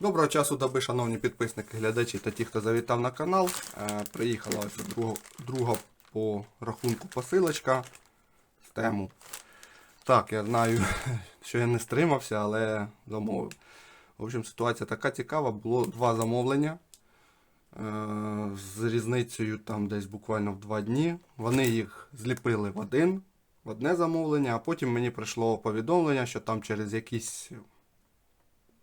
Доброго часу доби, шановні підписники, глядачі та ті, хто завітав на канал. Е, приїхала ось друга, друга по рахунку посилочка з тему. Так, я знаю, що я не стримався, але замовив. В общем, ситуація така цікава. Було два замовлення. е, З різницею там десь буквально в два дні. Вони їх зліпили в один, в одне замовлення, а потім мені прийшло повідомлення, що там через якісь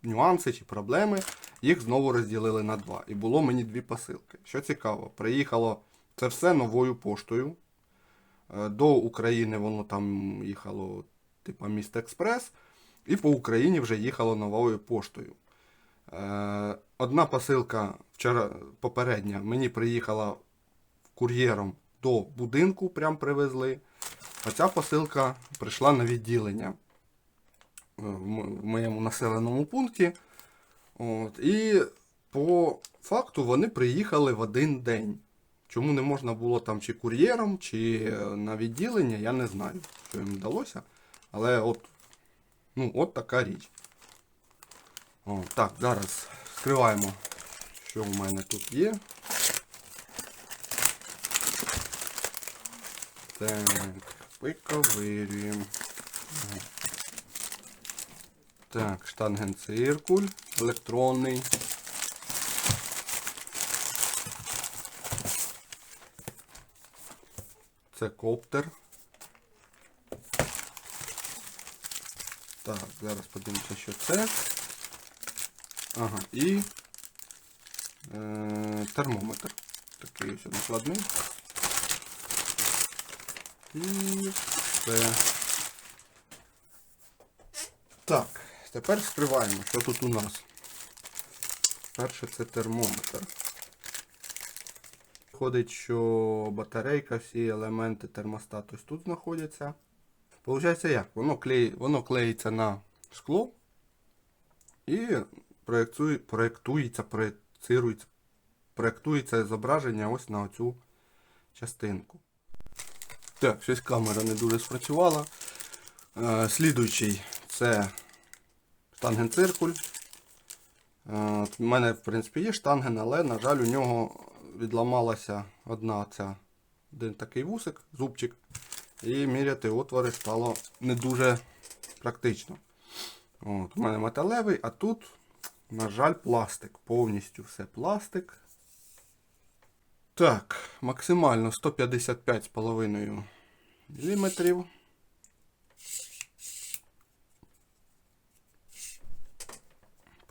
нюанси чи проблеми, їх знову розділили на два. І було мені дві посилки. Що цікаво, приїхало це все новою поштою. Е, До України воно там їхало, типа міст Експрес, і по Україні вже їхало новою поштою. Е, Одна посилка вчора попередня мені приїхала кур'єром до будинку, прям привезли. А ця посилка прийшла на відділення в моєму населеному пункті. От, і по факту вони приїхали в один день. Чому не можна було там чи кур'єром, чи е, на відділення, я не знаю, що їм вдалося. Але от, ну, от така річ. О, так, зараз скриваємо, що в мене тут є. Так, виковирюємо. Так, штангенциркуль електронний. Це коптер. Так, зараз подивимося, що це. Ага, і е, термометр. Такий ось накладний. І все. Так, тепер скриваємо, що тут у нас. Перше це термометр. Виходить, що батарейка, всі елементи термостату тут знаходяться. Получається як? Воно, клеї... Воно клеїться на скло і проєктує... проєктується, проєцирується, проєктується зображення ось на оцю частинку. Так, щось камера не дуже спрацювала. Е, слідуючий це штангенциркуль. Е, У мене, в принципі, є штанген, але, на жаль, у нього відламалася одна ця, один такий вусик, зубчик. І міряти отвори стало не дуже практично. От, у мене металевий, а тут, на жаль, пластик. Повністю все пластик. Так, максимально 155,5 мм.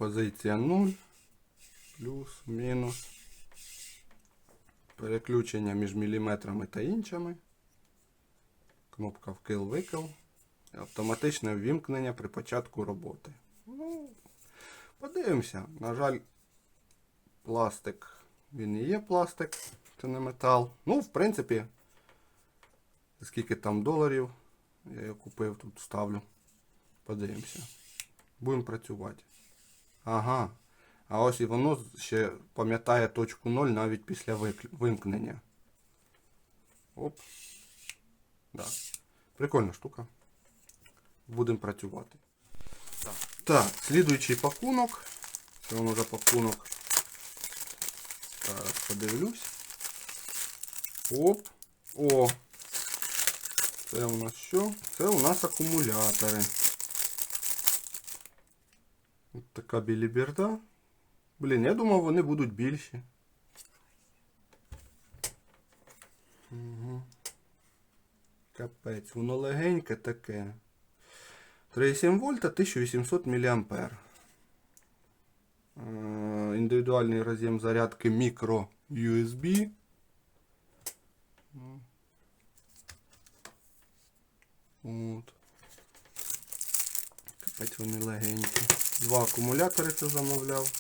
Позиція 0. Плюс, мінус. Переключення між міліметрами та інчами. Кнопка вкил-викил. Автоматичне ввімкнення при початку роботи. Ну, подивимося. На жаль, пластик. Він і є пластик, це не метал. Ну, в принципі, скільки там доларів я його купив, тут ставлю. Подивимося. Будемо працювати. Ага. А ось і воно ще пам'ятає точку 0 навіть після вимкнення. Оп. Да. Прикольна штука. Будемо працювати. Так, так слідуючий пакунок. Це воно вже пакунок. Зараз подивлюсь. Оп. О! Це у нас що? Це у нас акумулятори. Ось така біліберда. Блін, я думав, вони будуть більші. Угу. Капець, воно легеньке таке. 3,7 вольта, 1800 мА. Індивідуальний роз'єм зарядки мікро USB. От. Капець вони легенькі. Два акумулятори це замовляв.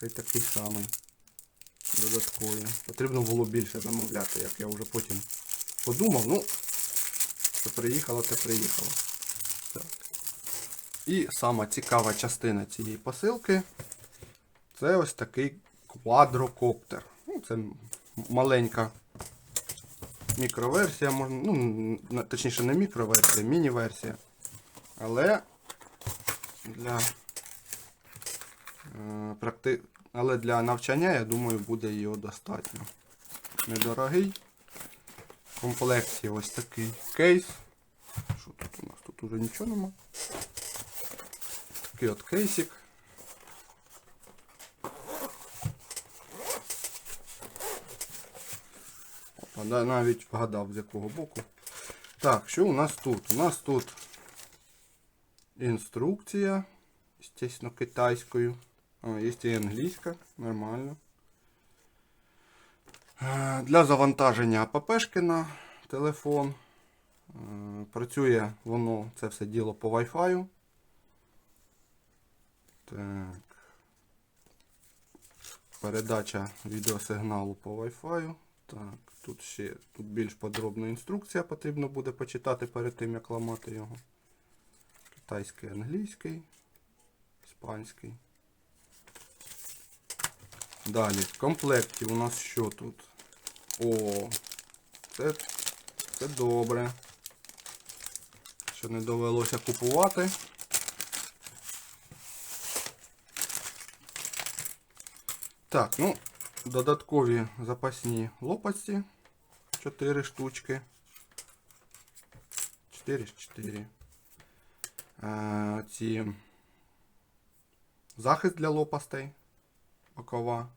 Цей такий самий. Додаткові. Потрібно було більше замовляти, як я вже потім подумав. Ну, це приїхало, це приїхало. Так. І сама цікава частина цієї посилки це ось такий квадрокоптер. Ну, це маленька мікроверсія, можна, ну, точніше не мікроверсія, міні-версія. Але для Е, практи... Але для навчання, я думаю, буде його достатньо. Недорогий. В комплекті ось такий кейс. Що тут у нас? Тут уже нічого нема. Такий от кейсик. Опа, навіть вгадав з якого боку. Так, що у нас тут? У нас тут інструкція, естественно, китайською. А, є і англійська, нормально. Е, Для завантаження АППшки на телефон. Е, Працює воно, це все діло по Wi-Fi. Так. Передача відеосигналу по Wi-Fi. Так, тут ще тут більш подробна інструкція потрібно буде почитати перед тим, як ламати його. Китайський, англійський, іспанський. Далі, в комплекті у нас що тут? О, це, це добре. Що не довелося купувати. Так, ну, додаткові запасні лопасті. 4 штучки. 4 з 4. Ці захист для лопастей. Бокова.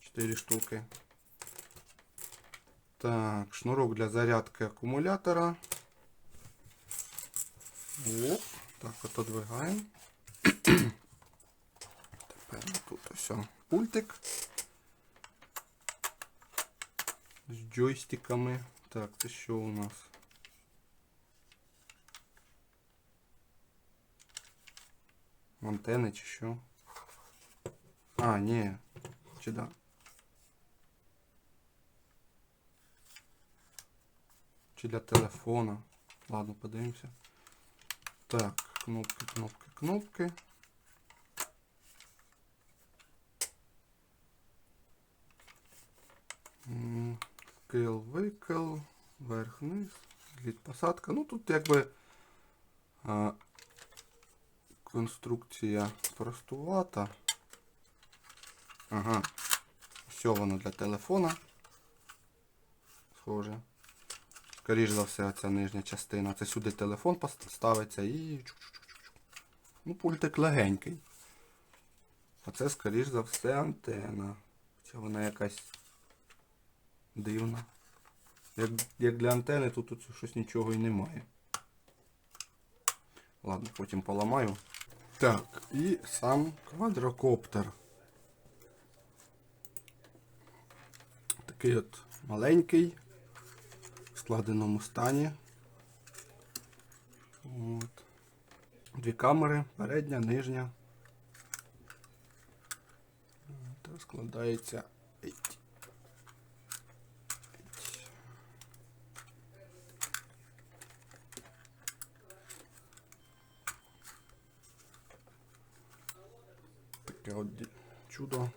4 штуки. Так, шнурок для зарядки акумулятора. Оп, так, отодвигаємо. Тепер тут ось пультик. З джойстиками. Так, це що у нас? Антени чи що? А, ні. Чи да? Чи для телефона? Ладно, подивимося. Так, кнопки, кнопки, кнопки. М, Скил, викил, верх-низ, посадка. Ну тут якби конструкція простувата. Ага. Все воно для телефона. Схоже. Скоріш за все, ця нижня частина. Це сюди телефон ставиться і. Ну, пультик легенький. А це, скоріш за все, антена. Хоча вона якась дивна. Як, як для антени, тут, тут щось нічого і немає. Ладно, потім поламаю. Так, і сам квадрокоптер. Такий от маленький, в складеному стані. От. Дві камери, передня, нижня. Складається. От чудо.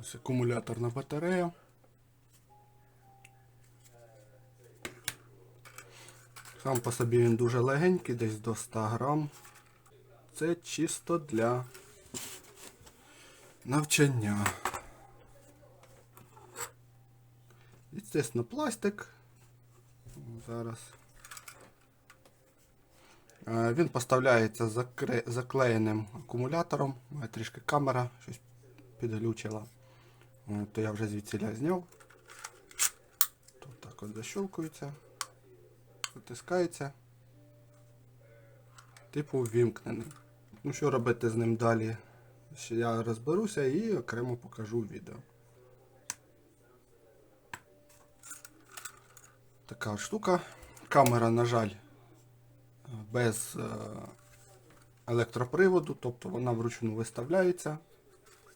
Ось акумуляторна батарея. Сам по собі він дуже легенький, десь до 100 грам. Це чисто для навчання. Звісно, пластик. Зараз. Е, Він поставляється заклеєним акумулятором. Має трішки камера, щось підглючила. Е, То я вже звідсіля зняв. Тут так от защелкується, затискається. Типу ввімкнений. Ну що робити з ним далі? Ще я розберуся і окремо покажу відео. Така штука. Камера, на жаль, без е, електроприводу, тобто вона вручну виставляється,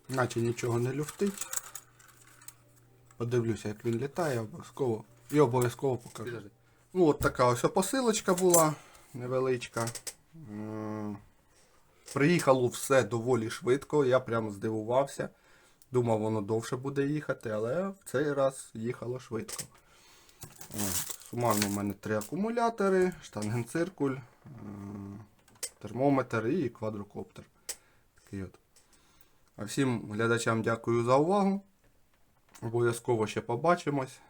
наче нічого не люфтить. Подивлюся, як він літає, обов'язково. І обов'язково покажу. Ну, от така ось посилочка була невеличка. Е, Приїхало все доволі швидко, я прямо здивувався. Думав, воно довше буде їхати, але в цей раз їхало швидко. От. Сумарно в мене три акумулятори, штангенциркуль, термометр і квадрокоптер. Такий от. А всім глядачам дякую за увагу. Обов'язково ще побачимось.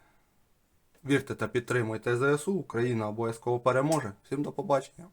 Вірте та підтримуйте ЗСУ. Україна обов'язково переможе. Всім до побачення.